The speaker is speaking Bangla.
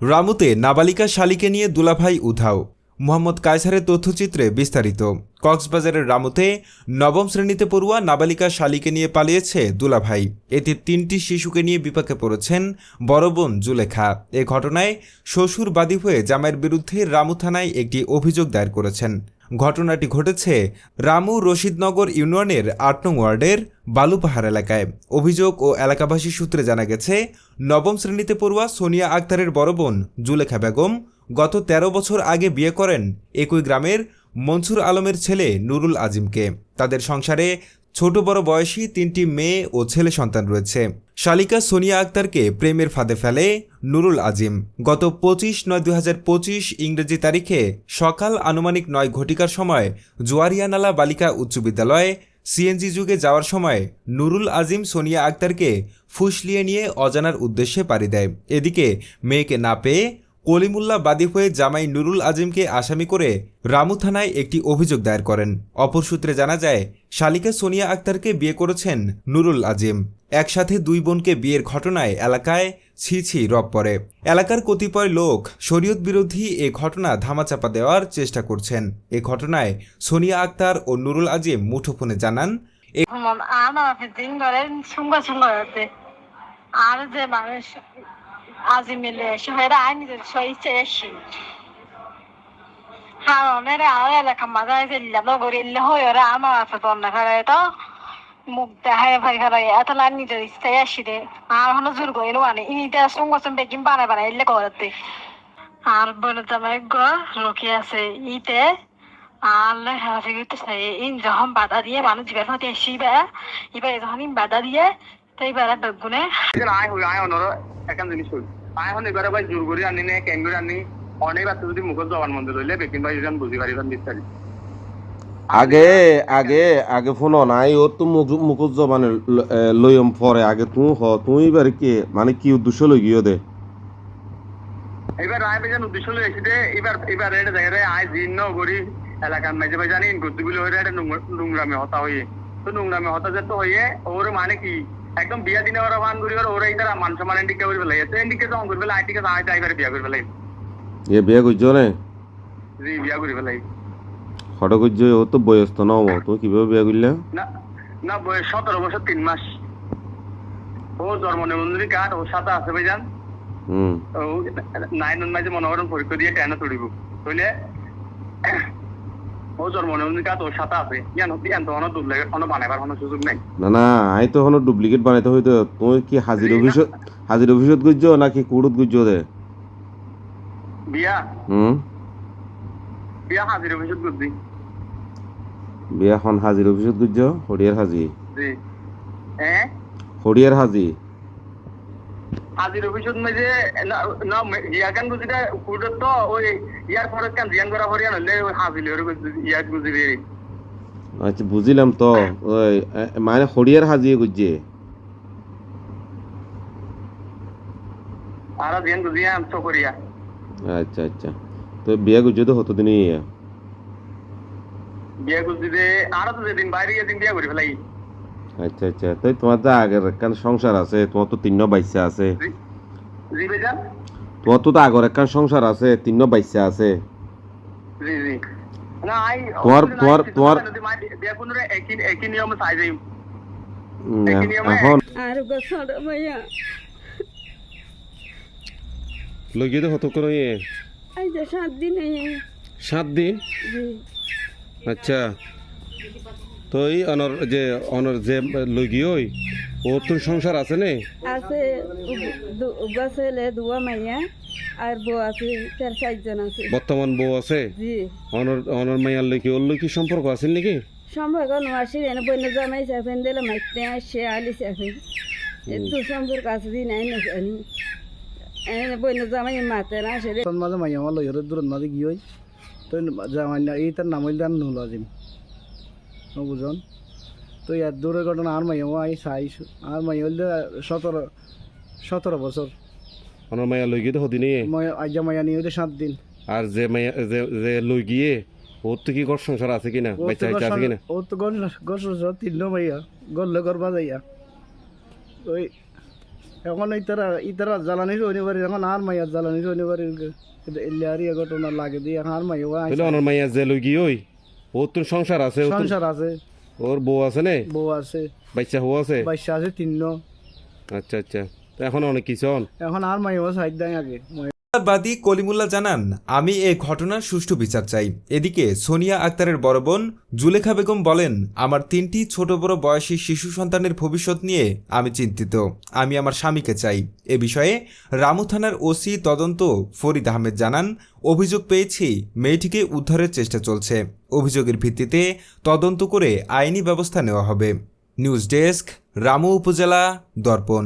রামুতে নাবালিকা শালিকে নিয়ে দুলাভাই উধাও। মোহাম্মদ কায়সারের তথ্যচিত্রে বিস্তারিত। কক্সবাজারের রামুতে নবম শ্রেণীতে পড়ুয়া নাবালিকা শালিকে নিয়ে পালিয়েছে দুলাভাই। এতে তিনটি শিশুকে নিয়ে বিপাকে পড়েছেন বড় বোন জুলেখা। এ ঘটনায় শ্বশুর বাদী হয়ে জামাইয়ের বিরুদ্ধে রামু থানায় একটি অভিযোগ দায়ের করেছেন। ঘটনাটি ঘটেছে রামু রশিদনগর ইউনিয়নের আট নং ওয়ার্ডের বালুপাহাড় এলাকায়। অভিযোগ ও এলাকাবাসী সূত্রে জানা গেছে, নবম শ্রেণীতে পড়ুয়া সোনিয়া আক্তারের বড় বোন জুলেখা বেগম গত ১৩ বছর আগে বিয়ে করেন একই গ্রামের মনসুর আলমের ছেলে নুরুল আজিমকে। তাদের সংসারে ছোট বড় বয়সী তিনটি মেয়ে ও ছেলে সন্তান রয়েছে। শালিকা সোনিয়া আক্তারকে প্রেমের ফাঁদে ফেলে নুরুল আজিম। গত পঁচিশ নয় দুই হাজার পঁচিশ ইংরেজি তারিখে সকাল আনুমানিক নয় ঘটিকার সময় জোয়ারিয়ানালা বালিকা উচ্চ বিদ্যালয়ে সিএনজি যুগে যাওয়ার সময় নুরুল আজিম সোনিয়া আক্তারকে ফুসলিয়ে নিয়ে অজানার উদ্দেশ্যে পাড়ি দেয়। এদিকে মেয়েকে না পেয়ে কলিমুল্লাহ বাদী হয়ে জামাই নুরুল আজিমকে আসামি করে রামু থানায় একটি অভিযোগ দায়ের করেন। অপর সূত্রে জানা যায়, শালিকা সোনিয়া আক্তারকে বিয়ে করেছেন নুরুল আজিম। একসাথে দুই বোনকে বিয়ের ঘটনায় এলাকায় ছি ছি রব পড়ে। এলাকার কতিপয় লোক শরীয়ত বিরোধী এ ঘটনা ধামাচাপা দেওয়ার চেষ্টা করছেন। এ ঘটনায় সোনিয়া আক্তার ও নুরুল আজিম মুঠোফোনে জানান আর যে মানুষ সইছে এসি হ্যাঁ অনেক আর এলাকা মাঝে যেল্লা নগর ইল্লে হয়ে ওরা আমার আছে তোর না খারে তো মুখ দেখায় ভাই খারে এত লাইন নিজের ইচ্ছাই আসি রে আর হলো জোর করি মানে ইনিটা সঙ্গে সঙ্গে বেকিম বানায় বানায় ইল্লে করতে আর বলে জামাই গ লোকে আছে ইতে আল্লাহ হাফি করতেছে ইন যখন বাধা দিয়ে মানুষ জীবের মধ্যে এসিবে এবার যখন বাধা দিয়ে তো এবার বেগুনে আয় হই আয় অনর একান জিনিস হই আয় হন এবারে ভাই জোর করে আনি নে কেন করে আনি। অনেক বাচ্চা যদি মুখত জবান মন্দির হইলে বেকিন ভাই যেন বুঝি পারিবেন বিস্তারিত আগে আগে আগে ফোন নাই ওর তো জবানে লইম পরে আগে তুই হ তুই এবার কি? মানে কি উদ্দেশ্য লই গিয়ে দে? এবার আয় বেজান উদ্দেশ্য লই এসে এবার এবার এটা জায়গায় আয় জিন্ন করি এলাকার মাঝে ভাই জানি গদ্দি বলে হয়ে এটা নোংরামে হতা হইয়ে। তো নোংরামে হতা যেত হইয়ে ওর মানে কি? একদম বিয়া দিনে ওরা বান করি ওরা তারা মান সম্মান এন্ডিকে করে ফেলাই তো এন্ডিকে যখন করে ফেলাই আইটিকে আয় ড্রাইভারে বিয়া করে ফেলাই এ বিয়ে করছ নে? জি বিয়া করে ফেলাই হঠাৎ করছ ও তো বয়স তো নও তুমি কীভাবে বিয়ে করলে? না না বয়স সতেরো বছর তিন মাস। ও জন্ম নিবন্ধনী কার্ড ওর সাথে আছে ভাইজান। হুম। ও নাইন মাঝে মনে করেন পরীক্ষা দিয়ে টেনে তুলিব। বুঝলে? ও জন্ম নিবন্ধনী কার্ড ওর সাথে আছে। ইয়ান ইয়ান তো অনেক দুধ লাগে কোনো বানাবার সুযোগ নাই। না না আই তো এখনও ডুপ্লিকেট বানাইতে হইতো। তুই কি হাজির অফিসত হাজির অফিসত গুজ নাকি কুড়ত গুজ দে? বিয়া? হুম? বিয়া হাজির অফিসত করছি বিয়া এখন হাজির অফিসত গুজ হরিয়ার হাজি। জি। হ্যাঁ হরিয়ার হাজি? হাজির অফিসত মাঝে না না ইয়া কান গুজিটা কুড়ত তো ওই ইয়ার ফরত কান জিয়ান করা হরিয়ান হলে ওই হাজির ইয়ার গুজিরে আচ্ছা বুঝিলাম তো ওই মানে হরিয়ার হাজি গুজে আর জিয়ান গুজিয়া চকরিয়া আচ্ছা আচ্ছা। তো বিয়া গুজ তো হতো দিনই বিয়া গুজিতে আরও তো যেদিন বাইরে গিয়ে বিয়া করে ফেলাই আচ্ছা আচ্ছা। তো তোমার তো আগের একখান সংসার আছে তোমার তো তিন্ন বাইসা আছে। তোমার তো আগর একখান সংসার আছে তিন্ন বাইসা আছে। জি জি। না আই তোমার- তোমার- তোমার- এখন আর গোসল মাইয়া। লগিয়ে তো হতো কোনো ইয়ে। এই যে সাত দিন সাত দিন? আচ্ছা। তো এই অনর যে অনর যে লগি ওই ও তোর সংসার আছে নে? আছে উগা ছেলে দুয়া মাইয়া আর বউ আছে চার চারজন আছে। বর্তমান বউ আছে? জি। অনর অনর মাইয়ার লকি ওর লকি সম্পর্ক আছে নাকি? সম্পর্ক নোয়াশি এনে বন্য জামাই চাফেন দিলে মাইতে আসে আলি চাফেন একটু সম্পর্ক আছে দিন আই না জানি। এনে বন্য জামাই মাতে না আসে মাঝে মাই আমার লইহর দূরত মাঝে গিয়ে তো জামাই না এই তার নাম হইল দান নুল আজিম। ও বুঝন তো ইয়ার দূরের ঘটনা আর মাই আই চাইছো আর মাই হইল সতেরো সতেরো বছর। অনর মাইয়ার লগি তো হদি নিয়ে মই আজ মাইয়া নিয়ে হইলে সাত দিন। আর যে মাইয়া যে যে লগিয়ে ওর তো কি ঘর সংসার আছে কিনা? বাচ্চা তো আছে কিনা? ও তো গল গল তিন মাইয়া গল গরবা যাইয়া ওই এখন ইতারা ইতারা জ্বালানি শনিবারের এখন আর মাইয়ার জ্বালানি শনিবারের ইলিয়ারি ঘটনা লাগে দিয়ে আর মাইয়া মাইয়া যে লই গিয়ে ওই ওর তোর সংসার আছে তোর- সংসার আছে। ওর বউ আছে নে? বউ আছে। বাচ্চা হো আছে? বাচ্চা আছে তিন আচ্ছা আচ্ছা। তো এখন অনেক কিছু হন? এখন আর মাই সাইড দেয় আগে। বাদী কলিমুল্লাহ জানান, আমি এ ঘটনার সুষ্ঠু বিচার চাই। এদিকে সোনিয়া আক্তারের বড় বোন জুলেখা বেগম বলেন, আমার তিনটি ছোট বড় বয়সী শিশু সন্তানের ভবিষ্যৎ নিয়ে আমি চিন্তিত। আমি আমার স্বামীকে চাই। এ বিষয়ে রামু থানার ওসি তদন্ত ফরিদ আহমেদ জানান, অভিযোগ পেয়েছি, মেয়েটিকে উদ্ধারের চেষ্টা চলছে। অভিযোগের ভিত্তিতে তদন্ত করে আইনি ব্যবস্থা নেওয়া হবে। নিউজ ডেস্ক, রামু উপজেলা, দর্পণ।